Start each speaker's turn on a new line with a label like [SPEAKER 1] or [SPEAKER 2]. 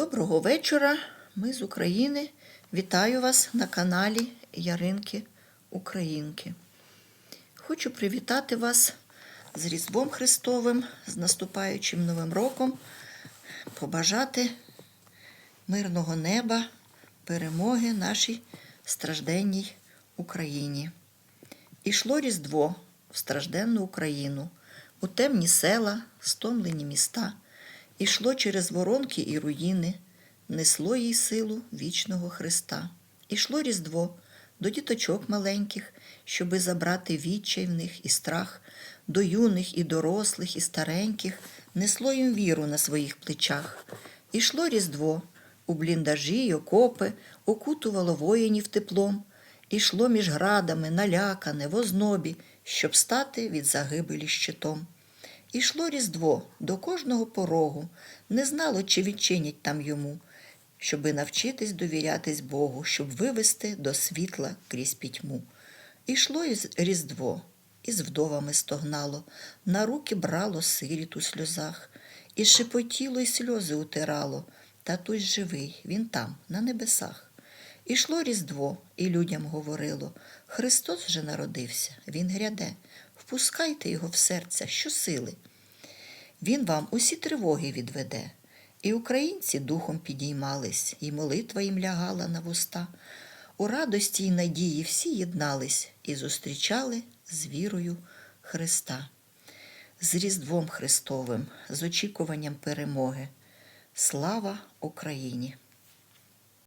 [SPEAKER 1] Доброго вечора. Ми з України. Вітаю вас на каналі Яринки Українки. Хочу привітати вас з Різдвом Христовим, з наступаючим Новим роком, побажати мирного неба, перемоги нашій стражденній Україні. Ішло Різдво в стражденну Україну, у темні села, стомлені міста, ішло через воронки і руїни, несло їй силу вічного Христа. Ішло Різдво до діточок маленьких, щоби забрати відчай в них і страх, до юних і дорослих, і стареньких, несло їм віру на своїх плечах. Ішло Різдво у бліндажі й окопи, окутувало воїнів теплом, ішло між градами, налякане, в ознобі, щоб стати від загибелі щитом. Ішло Різдво до кожного порогу, не знало, чи відчинять там йому, щоби навчитись довірятись Богу, щоб вивести до світла крізь пітьму. Ішло із Різдво, із вдовами стогнало, на руки брало сиріт у сльозах, і шепотіло, й сльози утирало. Татусь живий, він там, на небесах. Ішло Різдво, і людям говорило Христос вже народився, Він гряде, впускайте його в серця щосили. Він вам усі тривоги відведе. І українці духом підіймались, і молитва їм лягала на вуста. У радості й надії всі єднались і зустрічали з вірою Христа. З Різдвом Христовим, з очікуванням перемоги. Слава Україні!